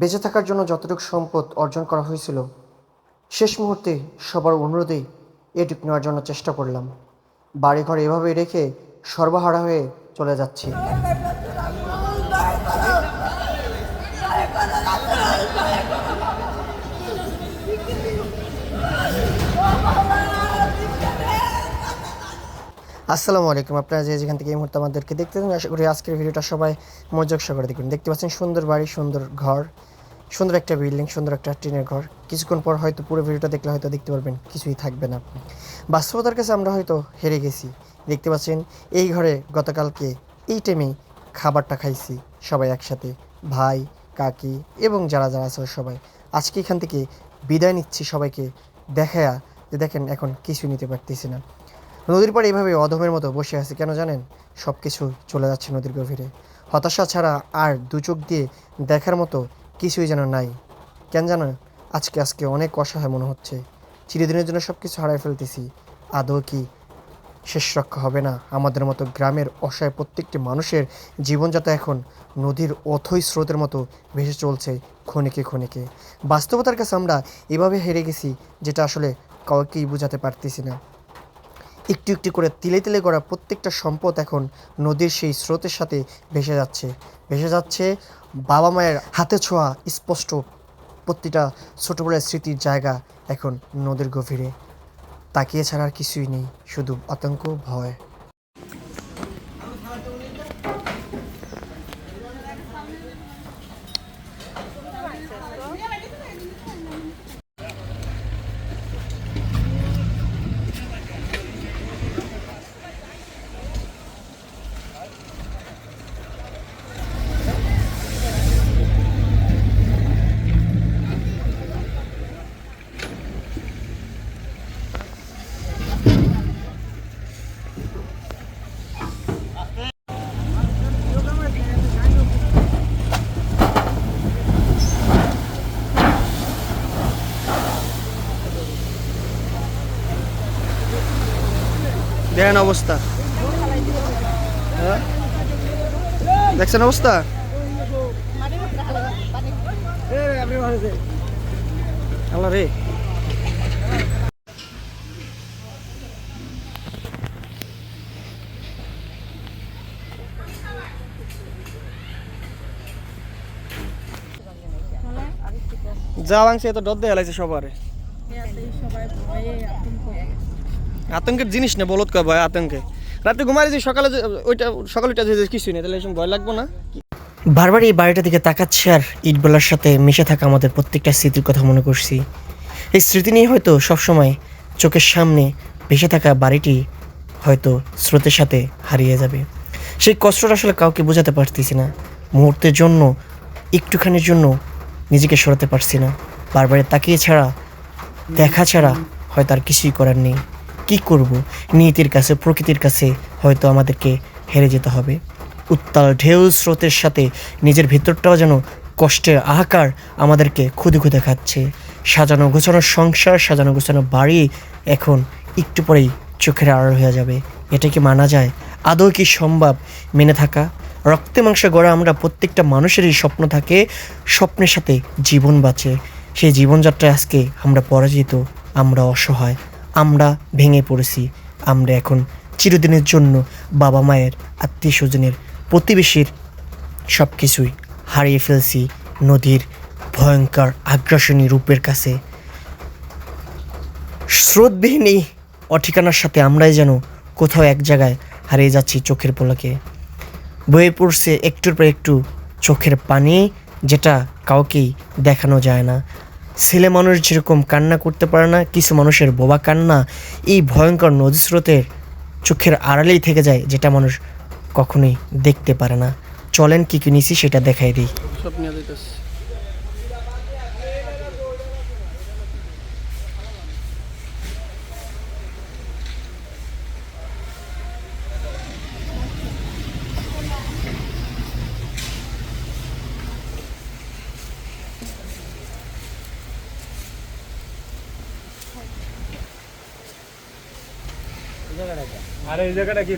বেঁচে থাকার জন্য যতটুকু সম্পদ অর্জন করা হয়েছিল, শেষ মুহূর্তে সবার অনুরোধেই এটুকু নেওয়ার জন্য চেষ্টা করলাম। বাড়িঘর এভাবে রেখে সর্বহারা হয়ে চলে যাচ্ছি। আসসালামু আলাইকুম। আপনারা যে যেখান থেকে এই মুহূর্তে আমাদেরকে দেখতে আশা করি আজকের ভিডিওটা সবাই মনোযোগ সহকারে দেখবেন। দেখতে পাচ্ছেন সুন্দর বাড়ি, সুন্দর ঘর। সুন্দর একটা বিল্ডিং সুন্দর একটা টিনের ঘর। কিছুক্ষণ পর হয়তো পুরো ভিডিওটা দেখলে হয়তো দেখতে পারবেন, কিছুই থাকবে না। বাস্তবতার কাছে আমরা হয়তো হেরে গেছি। দেখতে পাচ্ছেন, এই ঘরে গতকালকে এই টাইমেই খাবারটা খাইছি সবাই একসাথে। ভাই, কাকি এবং যারা যারা আছে সবাই। আজকে এখান থেকে বিদায় নিচ্ছি সবাইকে। দেখায়া যে দেখেন এখন কিছু নিতে পারতেছি না। নদীর পাড়ে এভাবে অধমের মতো বসে আছে কেন জানেন? সব কিছু চলে যাচ্ছে নদীর গভীরে। হতাশা ছাড়া আর দু চোখ দিয়ে দেখার মতো কিছুই যেন নাই। কেন জানো? আজকে আজকে অনেক অসহায় মনে হচ্ছে। চিরদিনের জন্য সব কিছু হারাই ফেলতেছি। আদৌ কি শেষ রক্ষা হবে না? আমাদের মতো গ্রামের অসহায় প্রত্যেকটি মানুষের জীবনযাত্রা এখন নদীর অথই স্রোতের মতো ভেসে চলছে ক্ষণিকে ক্ষণিকে। বাস্তবতার কাছে আমরা এভাবে হেরে গেছি যেটা আসলে কাউকেই বোঝাতে পারতেছি না। একটু একটু করে তিলে তিলে করা প্রত্যেকটা সম্পদ এখন নদীর সেই স্রোতের সাথে ভেসে যাচ্ছে। ভেসে যাচ্ছে বাবা মায়ের হাতে ছোঁয়া স্পষ্ট প্রতিটা ছোটোবেলার স্মৃতির জায়গা এখন নদীর গভীরে। তাকিয়ে ছাড়া আর কিছুই নেই, শুধু আতঙ্ক, ভয়। দেখেন অবস্থা। হ্যাঁ? দেখছেন অবস্থা? রে। যা ভাঙছে তো ডর দিয়ে হেলাইছে সবারে। আতঙ্কের জিনিস না বলত কয় ভয়, আতঙ্কে। রাতে ঘুমাই যে সকালে ওইটা সকালে ওইটা যে কিছু নেই, তাহলে এসব ভয় লাগবো না। বারবার এই বাড়িটা দিকে তাকাচ্ছি আর ইটবেলার সাথে মিশে থাকা আমাদের প্রত্যেকটা স্মৃতির কথা মনে করছি। এই স্মৃতি নিয়ে হয়তো সবসময় চোখের সামনে ভেসে থাকা বাড়িটি হয়তো স্রোতের সাথে হারিয়ে যাবে। সেই কষ্টটা আসলে কাউকে বোঝাতে পারতেছি না। মুহূর্তের জন্য, একটুখানির জন্য নিজেকে সরাতে পারছি না। বারবার তাকিয়ে ছাড়া, দেখা ছাড়া হয়তো আর কিছুই করার নেই। কি করব? নীতির কাছে, প্রকৃতির কাছে হয়তো আমাদেরকে হেরে যেতে হবে। উত্তাল ঢেউ স্রোতের সাথে নিজের ভিতরটাও যেন কষ্টের আহাকার আমাদেরকে খুদে খুদে খাচ্ছে। সাজানো গোছানো সংসার, সাজানো গোছানো বাড়ি এখন একটু পরেই চোখের আড়াল হয়ে যাবে। এটা কি মানা যায়? আদৌ কি সম্ভব মেনে থাকা? রক্তে মাংসে গড়া আমরা প্রত্যেকটা মানুষেরই স্বপ্ন থাকে, স্বপ্নের সাথে জীবন বাঁচে। সেই জীবনযাত্রায় আজকে আমরা পরাজিত, আমরা অসহায়। আমরা ভেঙে পড়েছি। আমরা এখন চিরদিনের জন্য বাবা মায়ের, আত্মীয় স্বজনের, প্রতিবেশীর সব কিছুই হারিয়ে ফেলছি নদীর ভয়ঙ্কর আগ্রাসনী রূপের কাছে। স্রোতবিহীন এই অঠিকানার সাথে আমরাই যেন কোথাও এক জায়গায় হারিয়ে যাচ্ছি চোখের পলকে। বয়ে পড়ছে একটুর পর একটু চোখের পানি, যেটা কাউকেই দেখানো যায় না। ছেলে মানুষ যেরকম কান্না করতে পারে না, কিছু মানুষের বোবা কান্না, এই ভয়ঙ্কর নদী স্রোতের চোখের আড়ালেই থেকে যায়, যেটা মানুষ কখনোই দেখতে পারে না। চলেন কী কি নিছি সেটা দেখাই দিই সব নিয়ে যাইতেছে আর এই জায়গাটা কি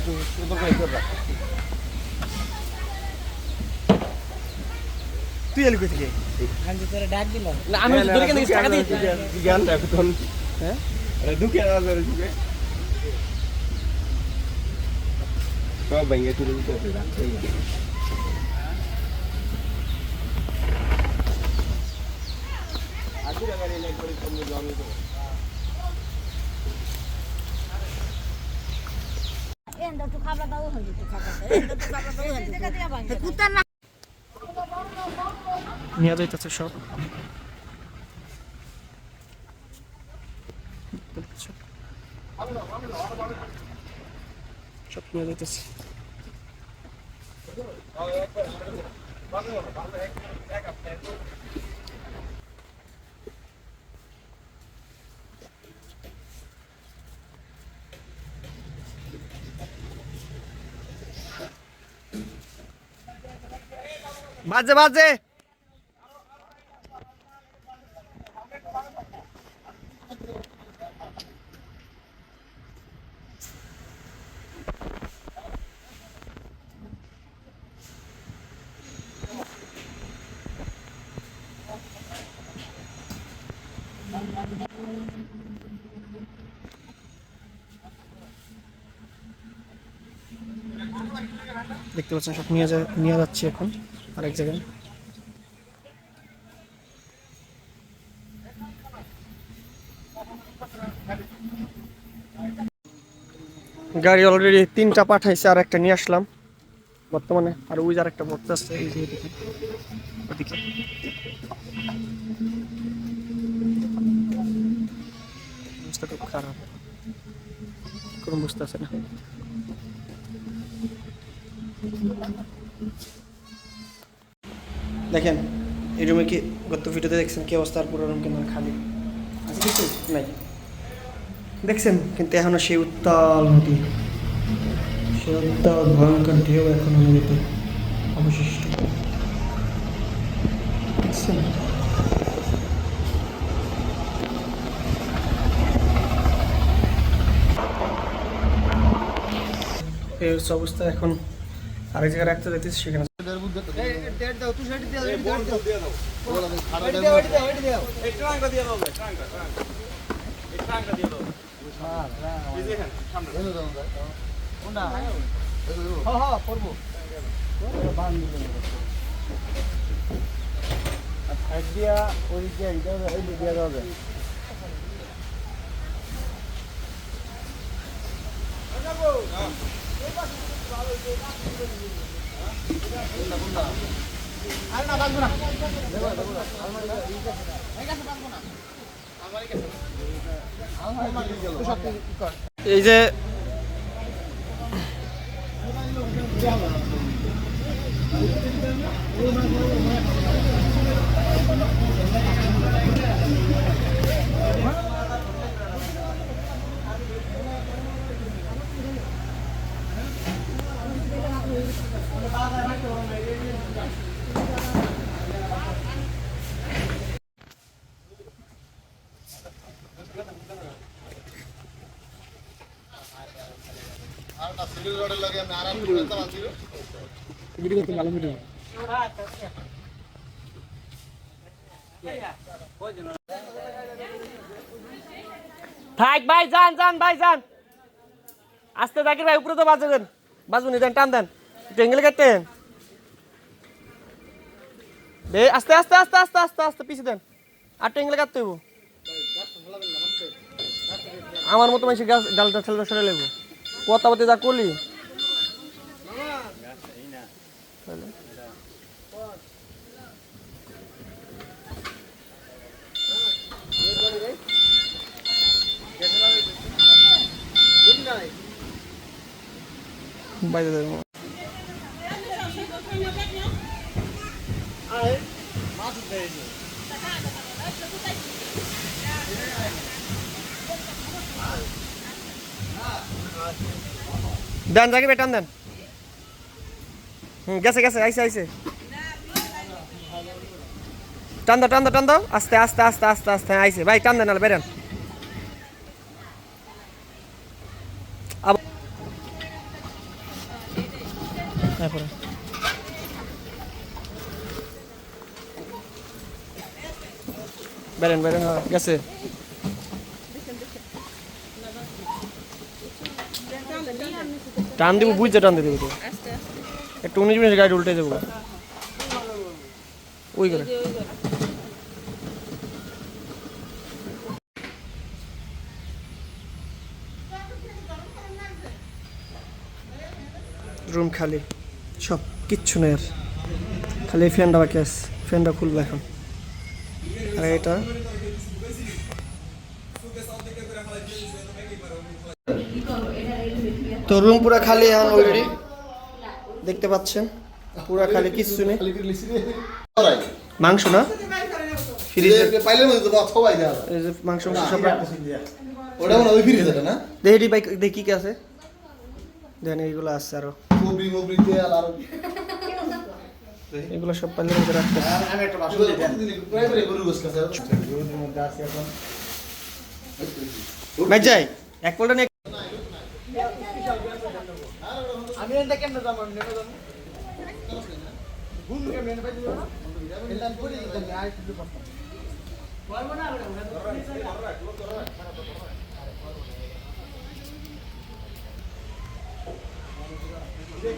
একটু সুন্দর করে রাখ। তুই এলি কই থেকে না, আমি দূরে কেন? টাকা দিয়েছি। জ্ঞানটা এখন হ্যাঁ আরে ঢুকে না ধরে ঢুকে সব ভেঙে তুলে দিতে নিলে একবারে কমে জল দিতে হবে। এন্ড একটু খাবার দাও হয়ে যেত খাবার এন্ড একটু খাবার দাও হয়ে কুত্তা না নিয়ে যাইতেছে সব সব নিয়ে যাইতেছে বাজে বাজে দেখতে পাচ্ছেন, সব নিয়ে নিয়ে যাচ্ছি এখন আরেক জায়গায়। গাড়ি অলরেডি তিনটা পাঠাইছে, আর একটা নিয়ে আসলাম। বর্তমানে আর ওই যে আর একটা পড়তে আসছে এই যে ওদিকে। খুব খারাপ। কোনো বুঝতে আছে না। দেখেন, এই রুমে কি গত ভিডিওতে দেখছেন কি অবস্থা? আর পুরো রুম কিন্তু খালি। কিছু? নাই। দেখছেন, কিন্তু এখনও সেই উত্তাল নদী। সেই উত্তাল, ভয়ঙ্কর ঢেউ এখনও নদীতে অবশিষ্ট। দেখছেন? এই অবস্থা এখন। আরেক জায়গায় রাখতে যাইতেছি সেখানে এই ট্রাঙ্কটা দিয়ে দাও ভাই, ট্রাঙ্কটা, ট্রাঙ্কটা। এই ট্রাঙ্কটা দিয়ে এখানে, সামনে। এই যে থাক ভাই যান যান ভাই যান আস্তে থাকেন ভাই উপরে তো বাজবেন দেন টান দেন একটু এঙ্গেল কাটতেন দে আস্তে আস্তে আস্তে আস্তে আস্তে আস্তে পিছিয়ে দেন আটটা এঙ্গেল কাটতে হইব আমার মতো মানুষ গাছ, ডালটা ঠেলটা সরে লেবো কথা বলতে যা করলি। বাইরে দেন জাকি বেটান দেন। হুম গেছে গেছে আইসে আইসে টান দাও টান দাও আস্তে আস্তে আস্তে আস্তে আস্তে হ্যাঁ, আইসে ভাই টান দেন নাহলে বেরেন। তারপরে বেরেন বেরেন গেছে। টান দিব, বুঝছে টান দিয়ে দেবো একটু উনিশ মিনিট গাড়ি উল্টে যাব ওই করে। রুম খালি। সব কিচ্ছু নেই আর। খালি ফ্যানটা বাকি আছে। ফ্যানটা খুলবো এখন। আর এটা? তো রুম পুরা খালি এখন অলরেডি দেখতে পাচ্ছেন? পুরা খালি, কিচ্ছু নেই। মাংস না? মাংস সব হয় দেখি কি আছে? দেখেন এইগুলো আছে আরও মুবরি মুবরি তেল আর এগুলো সব পাইলে মধ্যে রাখতেছি আমি একটা বাসন প্রাইমারি গরু গোস কাছে ভাই যাই এক পল্টা নিয়ে আমি এটা কেমনে যাব? আমি নেমে যাব। ঘুম কেমনে নেমে যাব এলা করে দিতাম আই কিছু করতাম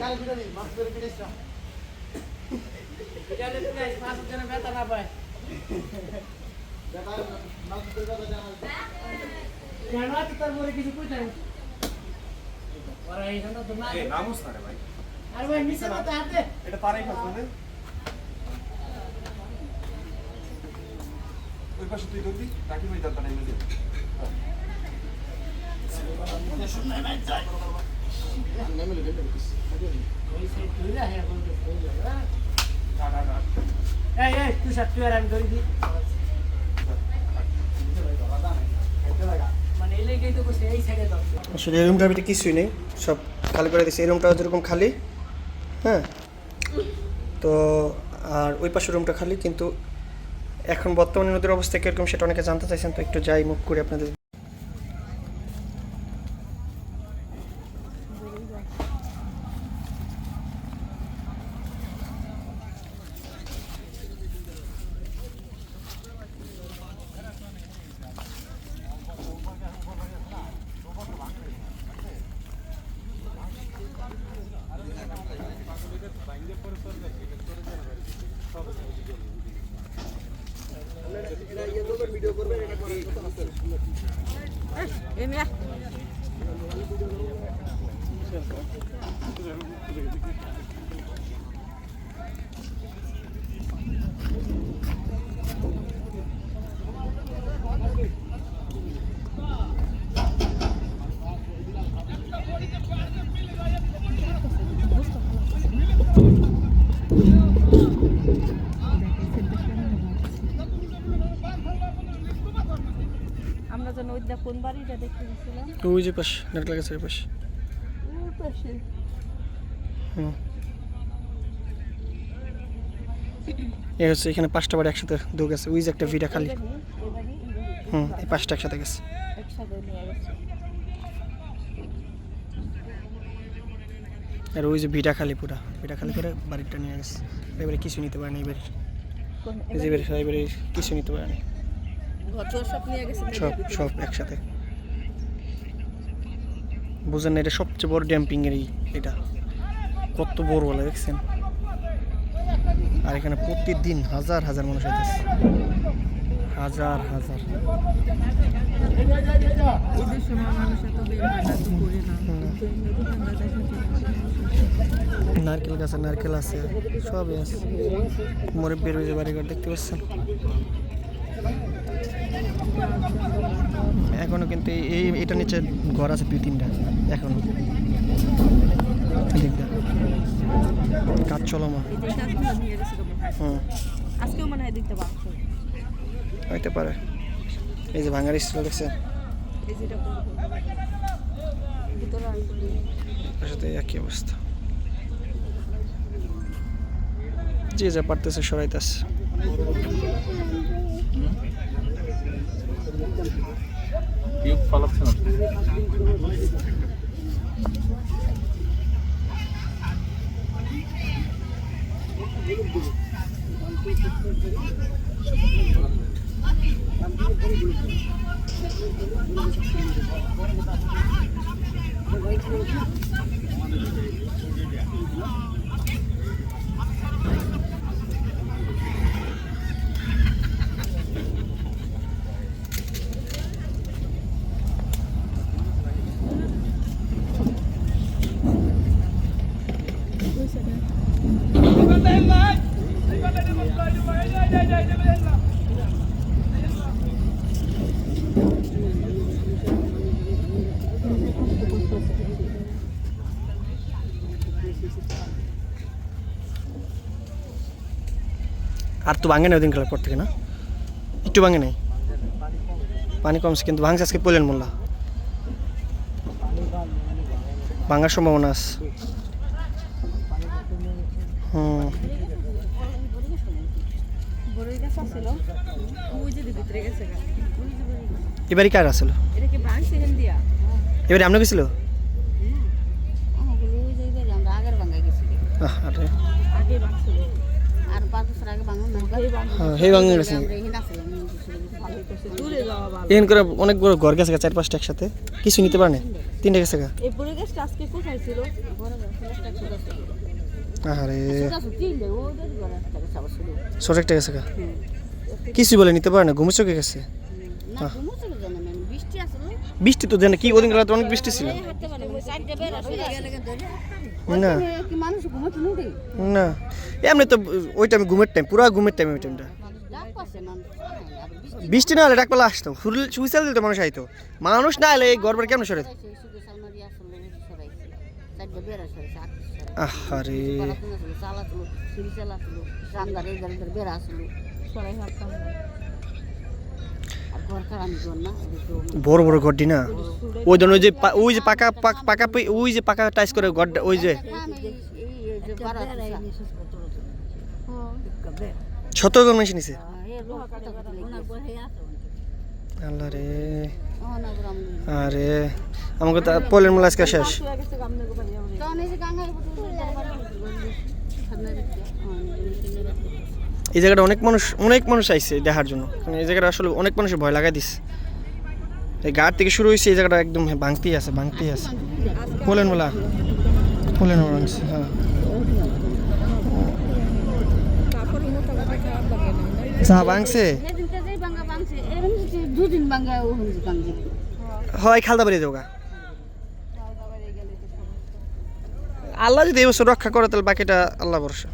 কাল বিরিয়ানি মাছ করে বিরিয়ানি এই নামুস না রে ভাই এটা খাস না ওই পাশে তুই করবি তাকে ওই দাঁড়া নেমে দে আসলে এই রুমটার ভিতরে কিছুই নেই, সব খালি করে দিয়েছি। এই রুমটাও যেরকম খালি হ্যাঁ? তো আর ওই পাশের রুমটা খালি, কিন্তু এখন বর্তমানে নদীর অবস্থা কীরকম সেটা অনেকে জানতে চাইছেন, তো একটু যাই, মুখ করে আপনাদের আমরা যেন ওইটা কোন বাড়িটা দেখতে গেছিলাম? ওই যে পাশ নারকেল গাছের পাশ। পাশে। হুম। এই হচ্ছে এখানে পাঁচটা বাড়ি একসাথে দু গেছে ওই যে একটা ভিড়া খালি। হুম এই পাঁচটা একসাথে গেছে। গেছে। আর ওই যে ভিটা খালি পুরা ভিটা খালি করে বাড়িটা নিয়ে গেছে। এবারে কিছু নিতে পারেনি এবারে এবারে কিছু নিতে পারেনি। সব সব একসাথে। বুঝেন না এটা সবচেয়ে বড় ড্যাম্পিং এর এই এটা। কত বড় বলে দেখছেন? আর এখানে প্রতিদিন হাজার হাজার মানুষ হইতেছে হাজার হাজার। নারকেল গাছে নারকেল আছে সবই আছে। মরে বের হয়ে বাড়িঘর দেখতে পাচ্ছেন? এখনও কিন্তু এই- এটা নিচে ঘর আছে দুই, তিনটা, এখনও। কাজ চলমা এই যে কাজগুলো নিয়ে গেছে কেমন হয় হুম। আজকেও হইতে পারে। এই যে ভাঙার স্কুল। তার সাথে একই অবস্থা। যে যা পারতেছে সরাইতেছে। Yok falan Thank you. আর তো ভাঙে না ওদিন খেলার পর থেকে না? একটু ভাঙে নাই? পানি কমছে কিন্তু ভাঙছে আজকে পড়লেন মোল্লা। ভাঙার সম্ভাবনা আছে। হুম। ওই। ওই। এবারই কার আসলো? এবারে গেছিল? ওই এবারে আমরা আগের বাঙ্গায় গেছি আহ, আরে এখানে ভালো এখান করে অনেক বড় ঘর গেছে চার পাঁচটা একসাথে। কিছু নিতে পারে না তিনটা গেছে আরে ছোট একটা গেছে কিছু বলে নিতে পারে না ঘুমে চোখে গেছে। জানা বৃষ্টি তো দেন কি ওদিন অনেক বৃষ্টি ছিল। না। না। এমনি তো ওই টাইমে ঘুমের টাইম পুরা ঘুমের টাইম ওই টাইমটা বৃষ্টি না হলে ডাকপালা আসতো। সুইসাল দিত মানুষ আইতো। মানুষ না হলে এই গড়বার কেমন সরে? আহারে। চালা ছিল সিঁড়ি চালা ছিল এই গাড়ি বের আসলো সরাই হাঁটতাম বড় বড় গড্ডি না? ওই ধরুন ওই যে ওই যে পাকা পাকা ওই যে পাকা টাইস করে গড্ডা ওই যে। সতেরো জন মানুষ নিছে আল্লাহ রে। আরে আমাকে তো পলের মেলা আজকে শেষ। এই যে এই জায়গাটা অনেক মানুষ অনেক মানুষ আইছে দেখার জন্য। এই জায়গাটা আসলে অনেক মানুষের ভয় লাগাই দিস এই গাড় থেকে শুরু হয়েছে এই জায়গাটা একদম ভাঙতেই আছে ভাঙতেই আছে। পোলেন মেলা পোলেন হ্যাঁ চা ভাঙছে ও হচ্ছে বাংছে হয়, খালদা বাড়ি দেওগা আল্লাহ যদি এই বছর রক্ষা করে, তাহলে বাকিটা আল্লাহ ভরসা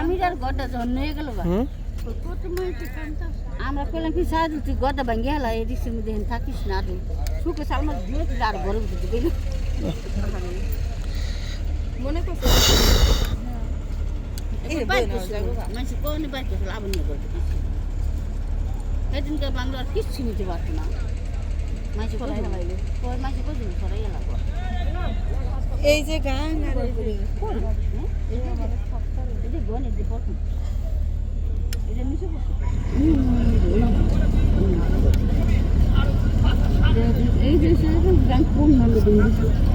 আমি আর গড্ডা জন্ম হয়ে গেল গা হুম আমরা কইলাম কি সাহায্য তুই গড্ডা ভাঙ্গে হেলা এই রিক্সের মধ্যে হেন থাকিস না তুই সুখে সালমা দিয়ে তুই আর ঘরে উঠে দিবি মনে করছে মানুষ কোন বাইকে লাভ নিয়ে করতে সেদিনকে বাংলার কিচ্ছু নিতে পারতো না মাঝে কোথায় মাঝে কোথায় সরাই এলাম এই যে গান আর এই যে এটা গনে কোন নাম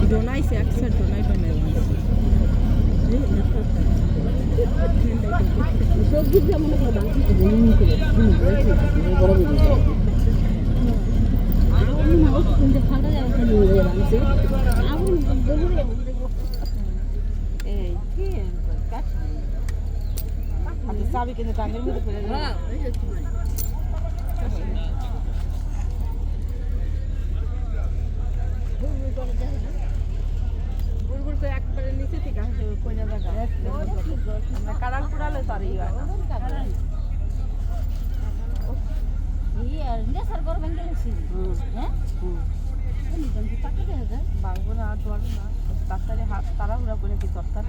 ডোনাইছে একসাথে ডোনাই বানাই সব কিছু করে বাংলা জমি করে বড় বড় আমি না ওকে ফাটা যাবে খালি হয়ে বাংছে আমি দৌড়ে এই কি কাট আমি চাবি কিন্তু গানের মধ্যে ফেলে হ্যাঁ একবারে নিচে থেকে আসে কইনা দেখা। আমরা কারাল পুরালে তার ইয়া হ্যাঁ হুম পাকা দেখা যায়? বাংবো না আর দোয়ার না। তাড়াতাড়ি হাত তাড়াহুড়া করে কি দরকার?